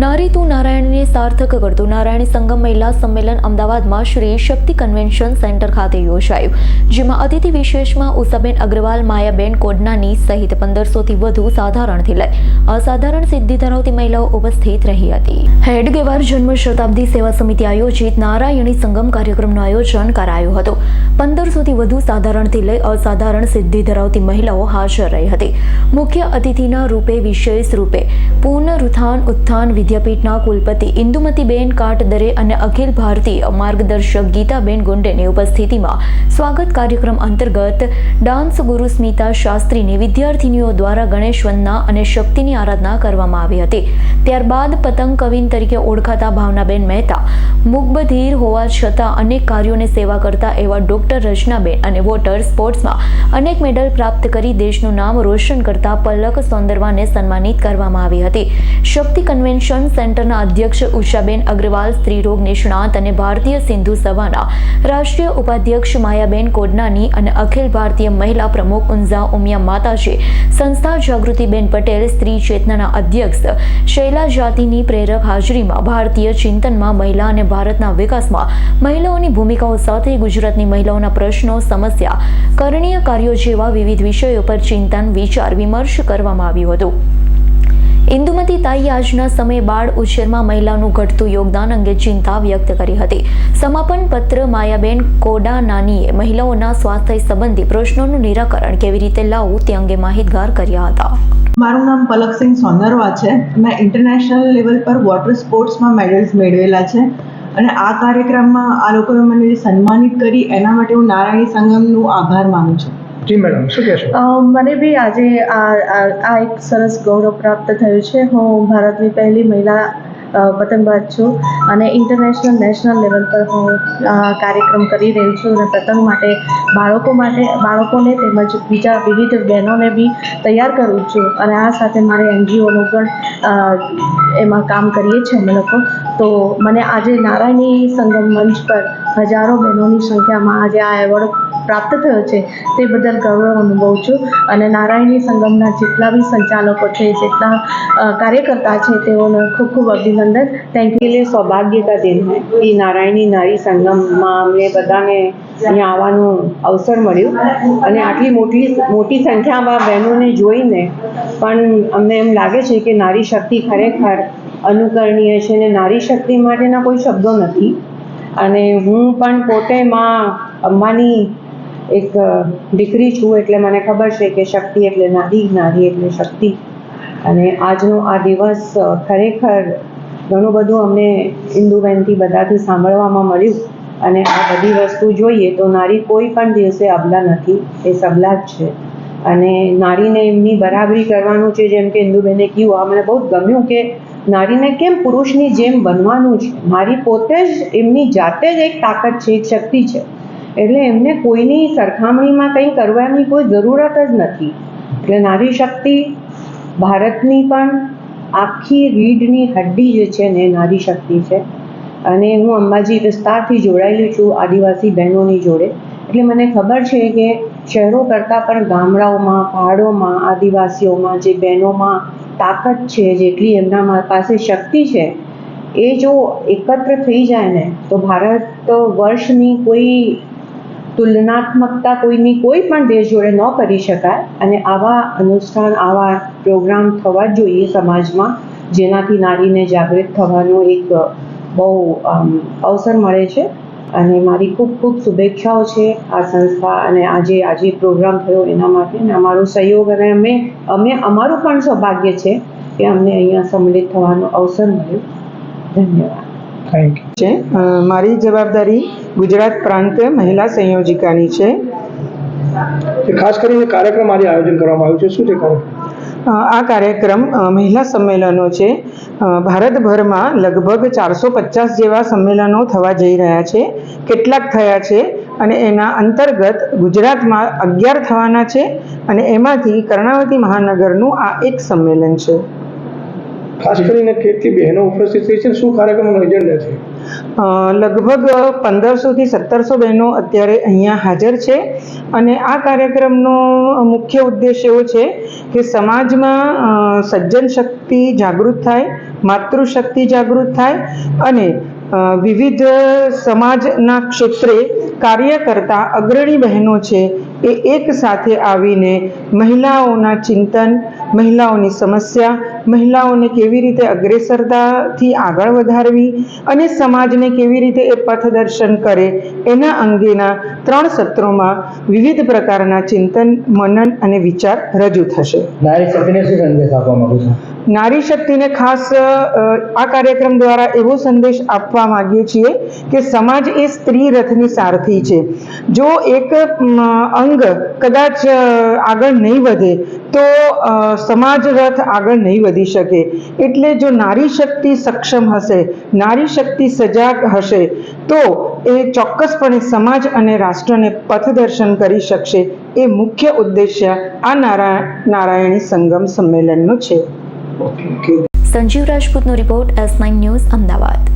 નારી તું નારાયણને સાર્થક કરતું. નારાયણ સંગમ મહિલા સંમેલન અમદાવાદમાં શ્રી શક્તિ કન્વેન્શન સેન્ટર ખાતે યોજાયું. જેમાં અતિથિ વિશેષમાં ઉષાબેન અગ્રવાલ, માયાબેન કોડનાની સહિત પંદરસોથી વધુ સાધારણથી લઈ અસાધારણ સિદ્ધિ ધરાવતી મહિલાઓ ઉપસ્થિત રહી હતી. હેડગેવાર જન્મ શતાબ્દી સેવા સમિતિ આયોજિત નારાયણી સંગમ કાર્યક્રમનું આયોજન કરાયું હતું. પંદરસોથી વધુ સાધારણથી લઈ અસાધારણ સિદ્ધિ ધરાવતી મહિલાઓ હાજર રહી હતી. મુખ્ય અતિથિના રૂપે, વિશેષ રૂપે પુનરુત્થાન ઉત્થાન વિદ્યાપીઠના કુલપતિ ઇન્દુમતીબેન કાટદરે અને અખિલ ભારતીય માર્ગદર્શક ગીતાબેન ગુંડેની ઉપસ્થિતિમાં સ્વાગત કાર્યક્રમ અંતર્ગત ડાન્સ ગુરુ સ્મિતા શાસ્ત્રીને વિદ્યાર્થીનીઓ દ્વારા ગણેશ વંદના અને શક્તિની આરાધના કરવામાં આવી હતી. ત્યારબાદ પતંગ કવિન તરીકે ઓળખાતા ભાવનાબેન મહેતા મુકબધીર હોવા છતાં અનેક કાર્યોને સેવા કરતા એવા ડોક્ટર રચનાબેન અને વોટર સ્પોર્ટ્સમાં અનેક મેડલ પ્રાપ્ત કરી દેશનું નામ રોશન કરતા પલક સૌંદરવાને સન્માનિત કરવામાં આવી હતી. શક્તિ કન્વેન્શન સેન્ટરના અધ્યક્ષ ઉષાબેન અગ્રવાલ સ્ત્રીરોગ નિષ્ણાત અને ભારતીય સિંધુ સભાના રાષ્ટ્રીય ઉપાધ્યક્ષ માયાબેન કોડનાની અને અખિલ ભારતીય મહિલા પ્રમુખ ઉંઝા ઉમિયા માતાજી, સંસ્થા જાગૃતિબેન પટેલ, સ્ત્રી ચેતનાના અધ્યક્ષ શૈલા જાતિની પ્રેરક હાજરીમાં ભારતીય ચિંતનમાં મહિલા અને ભારતના વિકાસમાં મહિલાઓની ભૂમિકાઓ સાથે ગુજરાતની મહિલાઓના પ્રશ્નો, સમસ્યા, કરણીય કાર્યો જેવા વિવિધ વિષયો પર ચિંતન, વિચાર, વિમર્શ કરવામાં આવ્યું હતું. ઇન્દુમતી તાઈએ આજના સમયે બાળ ઉછેરમાં મહિલાનું ઘટતું યોગદાન અંગે ચિંતા વ્યક્ત કરી હતી. સમાપન પત્ર માયાબેન કોડાનાનીએ મહિલાઓના સ્વાસ્થ્ય સંબંધી પ્રશ્નોનું નિરાકરણ કેવી રીતે લાવવું તે અંગે માહિતગાર કર્યા હતા. મારું નામ પલકસિંહ સોનરવા છે. મેં ઇન્ટરનેશનલ લેવલ પર વોટર સ્પોર્ટ્સમાં મેડલ્સ મેળવેલા છે. અને આ કાર્યક્રમમાં આ લોકોએ મને સન્માનિત કરી એના માટે હું નારાયણી સંગમનું આભાર માનું છું. જી મેડમ શું કહેશો? મને બી આજે આ આ એક સરસ ગૌરવ પ્રાપ્ત થયું છે. હું ભારતની પહેલી મહિલા પતંગબાજ છું અને ઇન્ટરનેશનલ નેશનલ લેવલ પર હું કાર્યક્રમ કરી રહી છું અને પતંગ માટે બાળકો માટે, બાળકોને તેમજ બીજા વિવિધ બહેનોને બી તૈયાર કરું છું. અને આ સાથે મારે એનજીઓનું પણ એમાં કામ કરીએ છીએ અમે લોકો. તો મને આજે નારાયણી સંગમ મંચ પર હજારો બહેનોની સંખ્યામાં આજે આ એવોર્ડ પ્રાપ્ત થયો છે તે બદલ ગૌરવ અનુભવું છું અને નારાયણી સંગમના જેટલા બી સંચાલકો છે, જેટલા કાર્યકર્તા છે, તેઓને ખૂબ ખૂબ અભિનંદન. થેન્ક યુ લે સૌભાગ્ય દિન એ નારાયણી નારી સંગમમાં અમને બધાને અહીંયા આવવાનું અવસર મળ્યું. અને આટલી મોટી મોટી સંખ્યામાં બહેનોને જોઈને પણ અમને એમ લાગે છે કે નારી શક્તિ ખરેખર અનુકરણીય છે ને નારી શક્તિ માટેના કોઈ શબ્દો નથી. અને હું પણ પોતે માં અંબાની એક દીકરી છું એટલે મને ખબર છે કે શક્તિ એટલે નારી નારી એટલે શક્તિ. અને આજનો આ દિવસ ખરેખર ઘણું બધું અમને ઇન્દુબેનથી બધાથી સાંભળવામાં મળ્યું. અને આ બધી વસ્તુ જોઈએ તો નારી કોઈ પણ દિવસે અબલા નથી, એ સબલા જ છે. અને નારીને એમની બરાબરી કરવાનું છે, જેમ કે ઇન્દુબેને કહ્યું આ મને બહુ ગમ્યું કે નારીને કેમ પુરુષની જેમ બનવાનું છે? નારી પોતે જ એમની જાતે જ એક તાકાત છે, એક શક્તિ છે. એટલે એમને કોઈની સરખામણીમાં કંઈ કરવાની કોઈ જરૂરત જ નથી. એટલે નારી શક્તિ ભારતની પણ આખી રીઢની હડ્ડી જે છે ને નારી શક્તિ છે. અને હું અંબાજી વિસ્તારથી જોડાયેલી છું, આદિવાસી બહેનોની જોડે. એટલે મને ખબર છે કે શહેરો કરતાં પણ ગામડાઓમાં, પહાડોમાં, આદિવાસીઓમાં જે બહેનોમાં તાકાત છે, જેટલી એમના પાસે શક્તિ છે, એ જો એકત્ર થઈ જાય ને, તો ભારત વર્ષની કોઈ તુલનાત્મકતા કોઈની કોઈ પણ દેશ જોડે ન કરી શકાય અને આવા અનુષ્ઠાન, આવા પ્રોગ્રામ થવા જ જોઈએ સમાજમાં, જેનાથી નારીને જાગૃત થવાનો એક બહુ અવસર મળે છે. અને મારી ખૂબ ખૂબ શુભેચ્છાઓ છે આ સંસ્થા અને આજે આજે પ્રોગ્રામ થયો એના માટે અને અમારો સહયોગ અને અમે અમે, અમારું પણ સૌભાગ્ય છે કે અમને અહીંયા સંમિલિત થવાનો અવસર મળ્યો. ધન્યવાદ. થેન્ક યુ છે? મારી જવાબદારી ગુજરાત પ્રાંત મહિલા સંયોજિકાની છે. ખાસ કરીને કાર્યક્રમ આજે આયોજન કરવામાં આવ્યું છે. શું છે કાર્યક્રમ? આ કાર્યક્રમ મહિલા સંમેલનો છે. ભારતભરમાં લગભગ ચારસો પચાસ જેવા સંમેલનો થવા જઈ રહ્યા છે. કેટલાક થયા છે અને એના અંતર્ગત ગુજરાતમાં અગિયાર થવાના છે અને એમાંથી કર્ણાવતી મહાનગરનું આ એક સંમેલન છે. ખાસ કરીને કેટલી બહેનો ઉપસ્થિત થઈ છે. શું કાર્યક્રમનો એજન્ડા છે? લગભગ પંદરસોથી સત્તરસો બહેનો અત્યારે અહીંયા હાજર છે અને આ કાર્યક્રમનો મુખ્ય ઉદ્દેશ એવો છે કે સમાજમાં સજ્જન શક્તિ જાગૃત થાય, માતૃશક્તિ જાગૃત થાય અને વિવિધ સમાજના ક્ષેત્રે કાર્ય કરતા અગ્રણી બહેનો છે એ એક સાથે આવીને મહિલાઓના ચિંતન, મહિલાઓની સમસ્યા, મહિલાઓને કેવી રીતે અગ્રેસરતાથી આગળ વધારવી અને સમાજને કેવી રીતે એ પથદર્શન કરે એના અંગેના ત્રણ સત્રોમાં વિવિધ પ્રકારના ચિંતન, મનન અને વિચાર રજૂ થશે. નારી શક્તિને શું સંદેશ આપવા માંગુ છું? નારી શક્તિને ખાસ આ કાર્યક્રમ દ્વારા એવો સંદેશ આપવા માગીએ છીએ કે સમાજ એ સ્ત્રી રથની સારથી છે. જો એક અંગ કદાચ આગળ નહીં વધે, તો સમાજ રથ આગળ નહીં વધી શકે. એટલે જો નારી શક્તિ સક્ષમ હશે નારી શક્તિ સજાગ હશે, તો એ ચોક્કસપણે સમાજ અને રાષ્ટ્રને પથદર્શન કરી શકશે. એ મુખ્ય ઉદ્દેશ્ય આ નારા, નારાયણી સંગમ સંમેલનનો છે. Sanjeev રાજપૂતનો report S nine news Ahmedabad.